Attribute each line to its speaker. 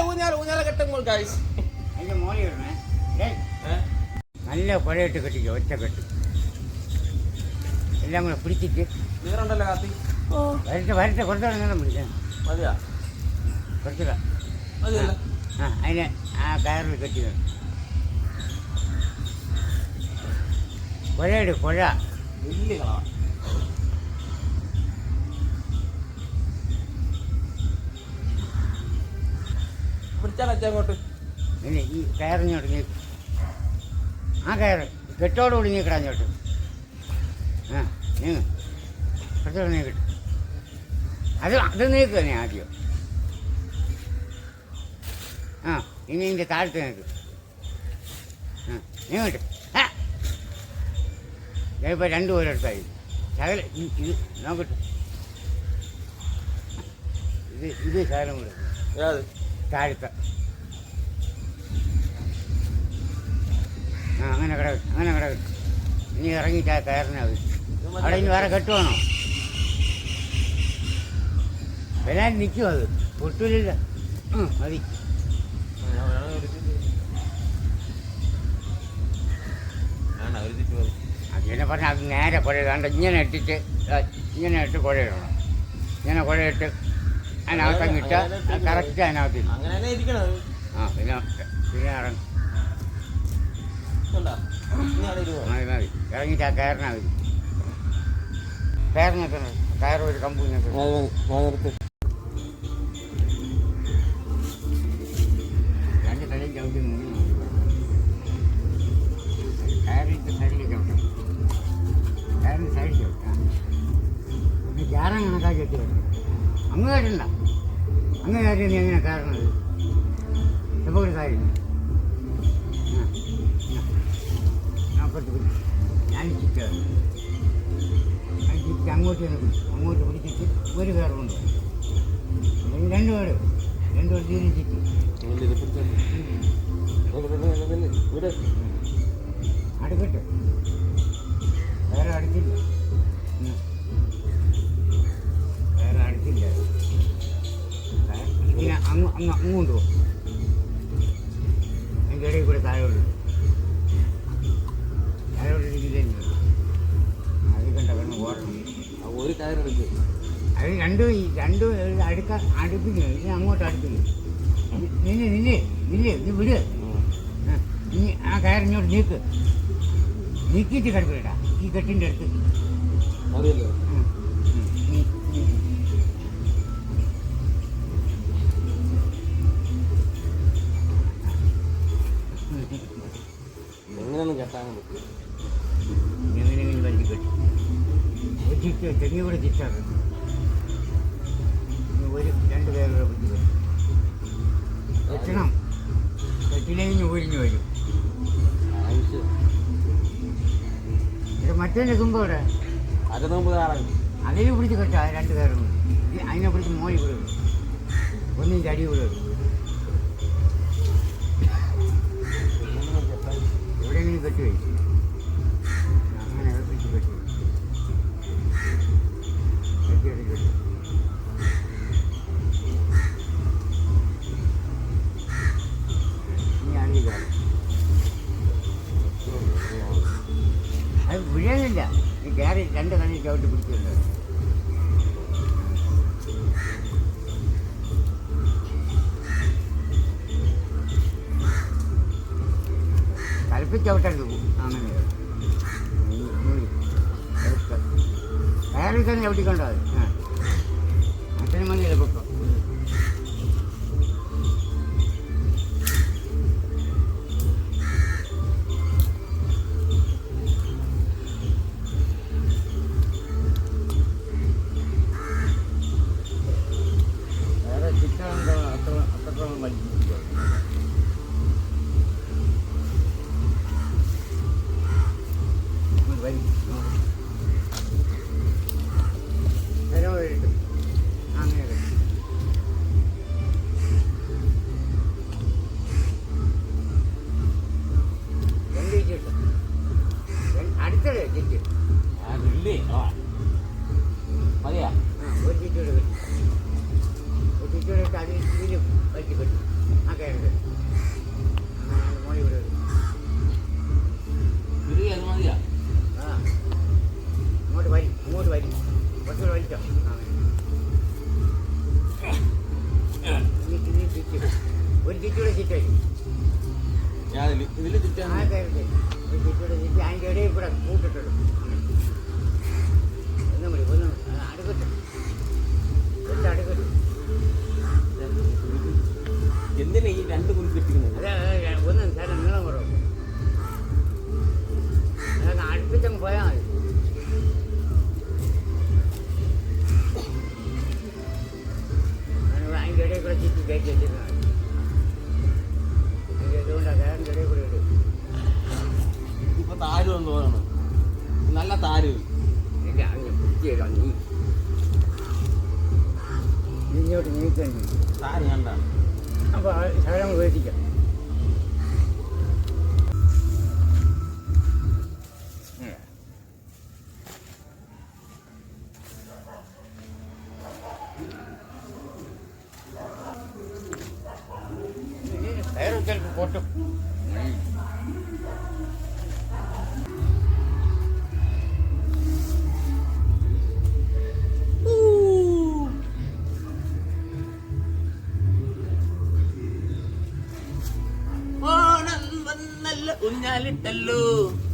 Speaker 1: ഊഞ്ഞാല ഊഞ്ഞാല ഊഞ്ഞാല കെട്ടുമ്പോൾ
Speaker 2: ഡേയ്, നല്ല പുഴയിട്ട് കെട്ടിക്കോ ഒറ്റ കെട്ട്. എല്ലാം കൂടെ പിടിച്ചിട്ട്.
Speaker 1: നീറുണ്ടല്ലോ കാത്തി
Speaker 3: ഓ.
Speaker 2: വരട്ടെ വരട്ടെ കുറച്ചോളം നേരം പിടിക്കാം
Speaker 1: മതിയാ. മതിയല്ല.
Speaker 2: ആ അതിന് ആ കയറിൽ കെട്ടി വേണം പുഴയിട് പുഴ.
Speaker 1: വലിയ കളവാ. പിടിച്ചാൽ അച്ഛൻ അങ്ങോട്ട്.
Speaker 2: ഇനി ഈ കയറിഞ്ഞോട്ട് നീ ആ കയറ് കെട്ടോടുകൂടി നീ കിടാഞ്ഞോട്ട് ആ നീങ്ങ് കുറച്ചോട് നീ കിട്ടും അത് അത് നീക്കുക നീ ആദ്യം. ആ ഇനി ഇതിന്റെ താഴത്ത് നിൽക്ക് ആ നീങ്ങട്ട് ആ. ഇപ്പോൾ രണ്ട് പേരെടുത്തായി ശകല ഇത് നോക്കട്ടെ ഇത് ഇത് ശകലം കൂടെ
Speaker 1: ഏത്?
Speaker 2: താഴത്തെ. ആ അങ്ങനെ കിട അങ്ങനെ കിട ഇനി ഇറങ്ങിയിട്ട് ആ കയറിനാ അവിടെ ഇനി വേറെ കെട്ടുവാണോ? വരാൻ നിൽക്കും അത്. പൊട്ടൂലില്ല. മതി. അതിനെ പറഞ്ഞാൽ അത് നേരെ കുഴ കണ്ട ഇങ്ങനെ ഇട്ടിട്ട് ഇങ്ങനെ ഇട്ട് കുഴയിടണം ഇങ്ങനെ കുഴയിട്ട് അതിനകത്തങ്ങ് ഇട്ടാൽ കറക്റ്റ് അതിനകത്ത് ആ പിന്നെ പിന്നെ ഇറങ്ങും. മതി മതി ഇറങ്ങിയിട്ട് ആ കയറിനാ മതി. കയറിനൊക്കെ കയറ് ഒരു കമ്പൂനൊക്കെ രണ്ട് തലയും ചവിട്ടി കയറിയിട്ട് സൈഡിൽ ചവിട്ടാം. കയറിന് സൈഡിൽ ചവിട്ടാം. പിന്നെ ജാറം കണക്കാക്കി വെച്ച് വരും അങ്ങ് കയറ്റണ്ട അങ്ങ് കയറി നീ എങ്ങനെ കാരണം എപ്പോൾ ഒരു കാര്യം ഞാൻ ചുറ്റാണ് ഞാൻ ചുറ്റി അങ്ങോട്ട് തന്നെ പിടിച്ചു അങ്ങോട്ട് പിടിച്ചിട്ട് ഒരു കയറുണ്ട് രണ്ട് പേര് രണ്ട് പേര് തീരെ ചുറ്റി അടുക്കട്ടെ വേറെ അടുത്തില്ല അങ്ങ് അങ്ങ് അങ്ങോട്ട് പോകും അതിന്റെ ഇടയിൽ കൂടെ താഴോട്ട് താഴോട്ട് ഇരിക്കില്ല അത് കണ്ട കണ്ണ് ഓടണം
Speaker 1: ഒരു കയറെടുക്ക്
Speaker 2: അത് രണ്ടും രണ്ടും അടുക്ക അടുപ്പിക്കുന്നു ഇതിനെ അങ്ങോട്ട് അടുപ്പിക്കുന്നു നിന്നെ നിന്നെ നില്ലേ നീ വിട്. നീ ആ കയറിഞ്ഞോട്ട് നീക്ക്. നീക്കിയിട്ട് കിടക്കില്ലടാ ഈ കെട്ടിന്റെ അടുത്ത്.
Speaker 1: മതിയല്ലോ. എങ്ങനെയൊന്നും കെട്ടാൻ പറ്റും
Speaker 2: ഇങ്ങനെ വലിച്ച് കെട്ടി ഒരു ചുറ്റ് തെങ്ങി കൂടെ ചിറ്റാണ് ഒരു രണ്ട് പേരുടെ പിടിച്ച് കെട്ടി കെട്ടണം. കെട്ടില്ലെങ്കിൽ ഒഴിഞ്ഞു വരും. മറ്റേ തുമ്പ് ഇവിടെ
Speaker 1: അരനൊമ്പത് ആറാണ്
Speaker 2: അതിൽ പിടിച്ച് കെട്ടാ രണ്ട് പേരും. അതിനെ പിടിച്ച് മോളി വിടും. ഒന്നും ചടി വിടും. കെട്ടി വയ്ക്കും അങ്ങനെ കെട്ടി ഇനി അഞ്ച് കാലം അത് വിഴലില്ല കയറി രണ്ട് കണ്ണിൽ ചവിട്ടി പിടിക്കുന്നുണ്ട് കൽപ്പിച്ചവിട്ടരുത് അങ്ങനെ കയറി തന്നെ ചവിട്ടിക്കൊണ്ടോ ചുറ്റൂടെ കെട്ടി ഒരു ചുറ്റുവട്ടത്ത് അതിൽ ഇതിലും വലിച്ചു പറ്റും ആ കയറി മോളി വരും. ആ അങ്ങോട്ട് വരി അങ്ങോട്ട് വരി കുറച്ചുകൂടെ വലിച്ചോ ആ 딸이 한다. 한번
Speaker 1: 사랑을
Speaker 2: 해주죠. 배로 들고
Speaker 1: 보통. Bakit?